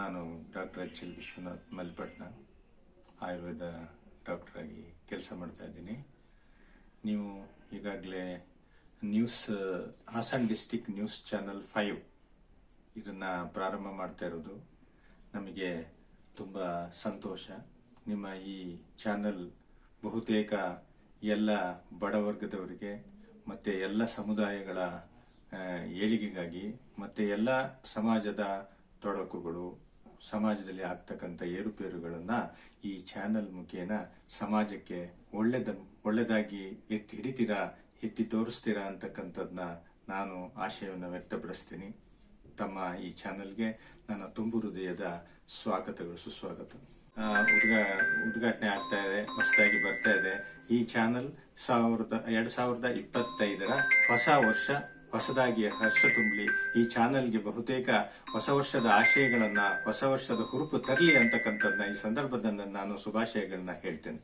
ನಾನು doctor H L Vishwanath ಮಲ್ಪಟ್ನ Ayurveda doctor ಆಗಿ ಕೆಲಸ ಮಾಡ್ತಾ ಇದ್ದೀನಿ. ನೀವು ಈಗಾಗಲೇ news, Hassan district news channel five ಇದನ್ನ ಪ್ರಾರಂಭ ಮಾಡ್ತಾ ಇರೋದು. ನಮಗೆ ತುಂಬ ಸಂತೋಷ. ನಿಮ್ಮ ಈ ಚಾನಲ್ ಬಹುತೇಕ ಎಲ್ಲ ಬಡವರ್ಗದವರಿಗೆ ಮತ್ತೆ ಎಲ್ಲ ಸಮುದಾಯಗಳ ಏಳಿಗೆಗಾಗಿ ಮತ್ತೆ ಎಲ್ಲ ಸಮಾಜದ ತೊಡಕುಗಳು ಸಮಾಜದಲ್ಲಿ ಆಗ್ತಕ್ಕಂಥ ಏರುಪೇರುಗಳನ್ನು ಈ ಚಾನೆಲ್ ಮುಖೇನ ಸಮಾಜಕ್ಕೆ ಒಳ್ಳೆದ, ಒಳ್ಳೆದಾಗಿ ಎತ್ತಿ ಹಿಡಿತೀರಾ, ಎತ್ತಿ ತೋರಿಸ್ತೀರಾ ಅಂತಕ್ಕಂಥದ್ದನ್ನ ನಾನು ಆಶಯವನ್ನು ವ್ಯಕ್ತಪಡಿಸ್ತೀನಿ. ತಮ್ಮ ಈ ಚಾನೆಲ್ಗೆ ನನ್ನ ತುಂಬು ಹೃದಯದ ಸ್ವಾಗತಗಳು, ಸುಸ್ವಾಗತ. ಉದ್ಘಾ, ಉದ್ಘಾಟನೆ ಆಗ್ತಾ ಇದೆ, ಹೊಸದಾಗಿ ಬರ್ತಾ ಇದೆ. ಈ ಚಾನೆಲ್ ಸಾವಿರದ, ಎರಡು ಸಾವಿರದ ಇಪ್ಪತ್ತೈದರ ಹೊಸ ವರ್ಷ ಹೊಸದಾಗಿ ಹರ್ಷ ತುಂಬಲಿ. ಈ ಚಾನೆಲ್ಗೆ ಬಹುತೇಕ ಹೊಸ ವರ್ಷದ ಆಶಯಗಳನ್ನ, ಹೊಸ ವರ್ಷದ ಹುರುಪು ತರಲಿ ಅಂತಕ್ಕಂಥದ್ದನ್ನ ಈ ಸಂದರ್ಭದಲ್ಲಿ ನಾನು ಶುಭಾಶಯಗಳನ್ನ ಹೇಳ್ತೇನೆ.